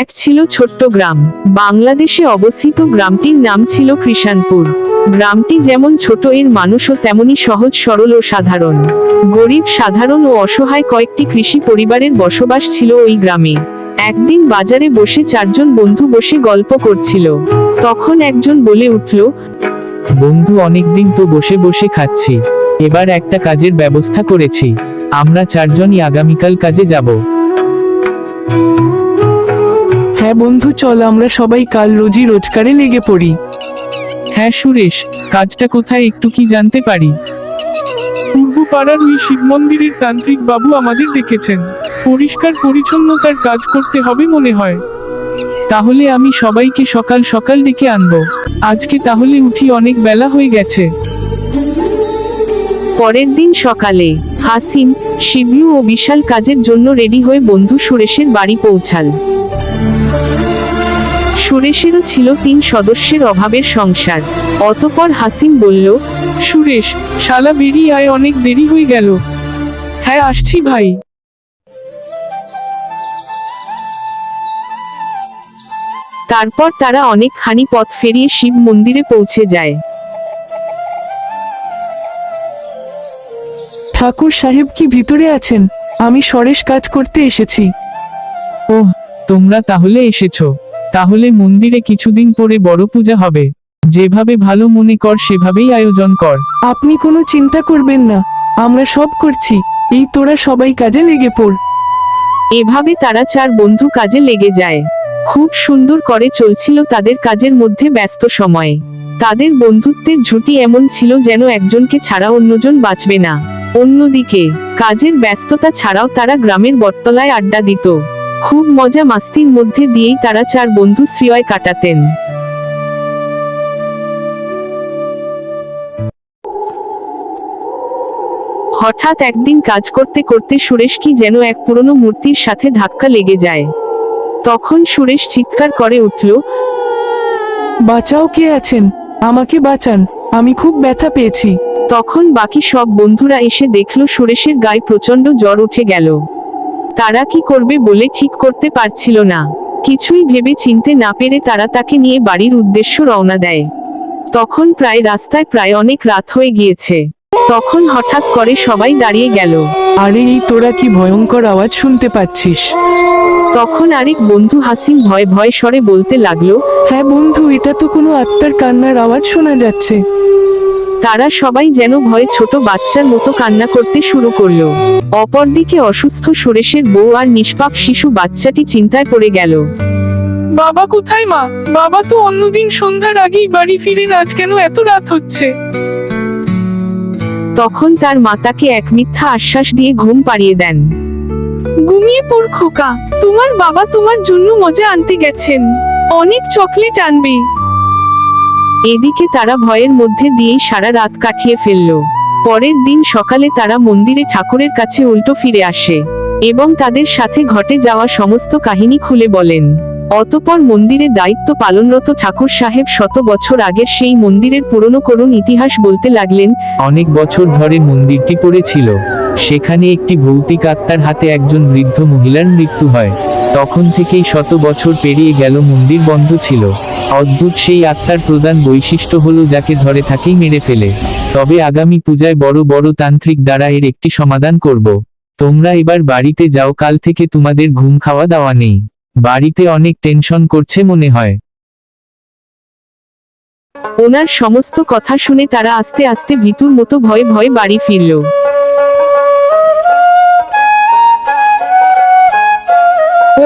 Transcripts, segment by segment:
এক ছিল ছোট্ট গ্রাম। বাংলাদেশে অবস্থিত গ্রামটির নাম ছিল কৃষাণপুর। গ্রামটি যেমন ছোট, এর মানুষও তেমনি সহজ, সরল ও সাধারণ। গরিব, সাধারণ ও অসহায় কয়েকটি কৃষি পরিবারের বসবাস ছিল ওই গ্রামে। একদিন বাজারে বসে চারজন বন্ধু বসে গল্প করছিল। তখন একজন বলে উঠল, বন্ধু, অনেকদিন তো বসে বসে খাচ্ছি। এবার একটা কাজের ব্যবস্থা করেছি। আমরা চারজনই আগামীকাল কাজে যাব। হ্যাঁ বন্ধু চল আমরা সবাই কাল রোজি রোজগারে লেগে পড়ি। হ্যাঁ সুরেশ কাজটা কোথায় একটু কি জানতে পারি? পূর্ব পাড়ার ওই শিব মন্দিরের তান্ত্রিক বাবু আমাদের ডেকেছেন। পরিষ্কার পরিচ্ছন্নতার কাজ করতে হবে মনে হয়। তাহলে আমি সবাইকে সকাল সকাল ডেকে আনব। আজকে তাহলে উঠি অনেক বেলা হয়ে গেছে। পরের দিন সকালে হাসিম শিবলু ও বিশাল কাজের জন্য রেডি হয়ে বন্ধু সুরেশের বাড়ি পৌঁছাল। সুরেশেরও ছিল তিন সদস্যের অভাবের সংসার। অতপর হাসিম বলল সুরেশ শালা বেরিয়ে আয় অনেক দেরি হয়ে গেল। হ্যাঁ আসছি ভাই। তারপর তারা অনেকখানি পথ ফেরিয়ে শিব মন্দিরে পৌঁছে যায়। ঠাকুর সাহেব কি ভিতরে আছেন? আমি সরেশ কাজ করতে এসেছি। ওহ তোমরা তাহলে এসেছ। তাহলে মন্দিরে কিছুদিন পরে বড় পূজা হবে। যেভাবে ভালো মনে কর সেভাবেই আয়োজন কর। আপনি কোনো চিন্তা করবেন না। আমরা সব করছি। এই তোরা সবাই কাজে লেগে পড়। এভাবে তারা চার বন্ধু কাজে লেগে যায়। খুব সুন্দর করে চলছিল তাদের কাজের মধ্যে ব্যস্ত সময়ে। তাদের বন্ধুত্বের ঝুঁটি এমন ছিল যেন একজনকে ছাড়া অন্যজন বাঁচবে না। অন্যদিকে কাজের ব্যস্ততা ছাড়াও তারা গ্রামের বটতলায় আড্ডা দিত। খুব মজা মাস্তির মধ্যে দিয়েই তারা চার বন্ধু শ্রীয় কাটাতেন। হঠাৎ একদিন কাজ করতে করতে সুরেশ কি যেন এক পুরনো মূর্তির সাথে ধাক্কা লেগে যায়। তখন সুরেশ চিৎকার করে উঠল বাঁচাও কে আছেন? আমাকে বাঁচান আমি খুব ব্যথা পেয়েছি। তখন বাকি সব বন্ধুরা এসে দেখল সুরেশের গায়ে প্রচণ্ড জ্বর উঠে গেল। তারা কি করবে বলে ঠিক করতে পারছিল না। কিছুই ভেবে চিনতে না পেরে তারা তাকে নিয়ে বাড়ির উদ্দেশ্য রওনা দেয়। তখন প্রায় রাস্তায় প্রায় অনেক রাত হয়ে গিয়েছে। তখন হঠাৎ করে সবাই দাঁড়িয়ে গেল। আরে এই তোরা কি ভয়ঙ্কর আওয়াজ শুনতে পাচ্ছিস? তখন আরেক বন্ধু হাসিম ভয় ভয় স্বরে বলতে লাগল হ্যাঁ বন্ধু এটা তো কোনো আত্মার কান্নার আওয়াজ শোনা যাচ্ছে। তারা সবাই যেন ভয়ে ছোট বাচ্চার মতো কান্না করতে শুরু করল। অপরদিকে অসুস্থ সুরেশের বউ আর নিষ্পাপ শিশু বাচ্চাটি চিন্তায় পড়ে গেল। বাবা কোথায় মা? বাবা তো অন্যদিন সন্ধ্যার আগেই বাড়ি ফিরেন আজ কেন এত রাত হচ্ছে? তখন তার মাতাকে এক মিথ্যা আশ্বাস দিয়ে ঘুম পাড়িয়ে দেন। ঘুমিয়ে পড় খোকা তোমার বাবা তোমার জন্য মজা আনতে গেছেন। অনেক চকলেট আনবে। এদিকে তারা ভয়ের মধ্যে দিয়েই সারা রাত কাটিয়ে ফেলল। পরের দিন সকালে তারা মন্দিরে ঠাকুরের কাছে উল্টো ফিরে আসে এবং তাদের সাথে ঘটে যাওয়া সমস্ত কাহিনী খুলে বলেন। অতপর মন্দিরে দায়িত্ব পালনরত ঠাকুর সাহেব শত বছর আগের সেই মন্দিরের পুরনো করুণ ইতিহাস বলতে লাগলেন, অনেক বছর ধরে মন্দিরটি পড়েছিল, সেখানে একটি ভৌতিক আত্মার হাতে একজন বৃদ্ধ মহিলার মৃত্যু হয়। তখন থেকেই শত বছর পেরিয়ে গেল মন্দির বন্ধ ছিল। অদ্ভুত সেই আত্মার প্রধান বৈশিষ্ট্য হলো যাকে ধরে থাকেই মেরে ফেলে। তবে আগামী পূজায় বড় বড় তান্ত্রিক দ্বারা এর একটি সমাধান করব। তোমরা এবার বাড়িতে যাও, কাল থেকে তোমাদের ঘুম খাওয়া দাওয়া নেই। বাড়িতে অনেক টেনশন করছে মনে হয়। ওনার সমস্ত কথা শুনে তারা আস্তে আস্তে ভিতুর মতো ভয়ে ভয়ে বাড়ি ফিরল।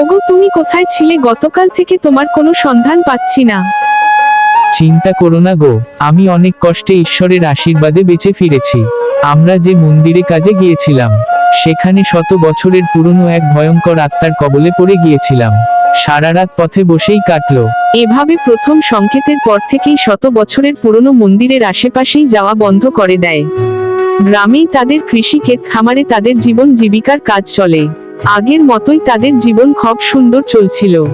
ওগো তুমি কোথায় ছিলে? গতকাল থেকে তোমার কোনো সন্ধান পাচ্ছি না। চিন্তা করো না গো আমি অনেক কষ্টে ঈশ্বরের আশীর্বাদে বেঁচে ফিরেছি। আমরা যে মন্দিরে কাজে গিয়েছিলাম সেখানে শত বছরের পুরনো এক ভয়ঙ্কর আত্মার কবলে পড়ে গিয়েছিলাম। সারা রাত পথে বসেই কাটলো। এভাবে প্রথম সংকেতের পর থেকেই শত বছরের পুরনো মন্দিরের আশেপাশেই যাওয়া বন্ধ করে দেয়। গ্রামেই তাদের কৃষিক্ষেত, খামারে তাদের জীবন জীবিকার কাজ চলে। আগের মতোই তাদের জীবন খুব সুন্দর চলছিল।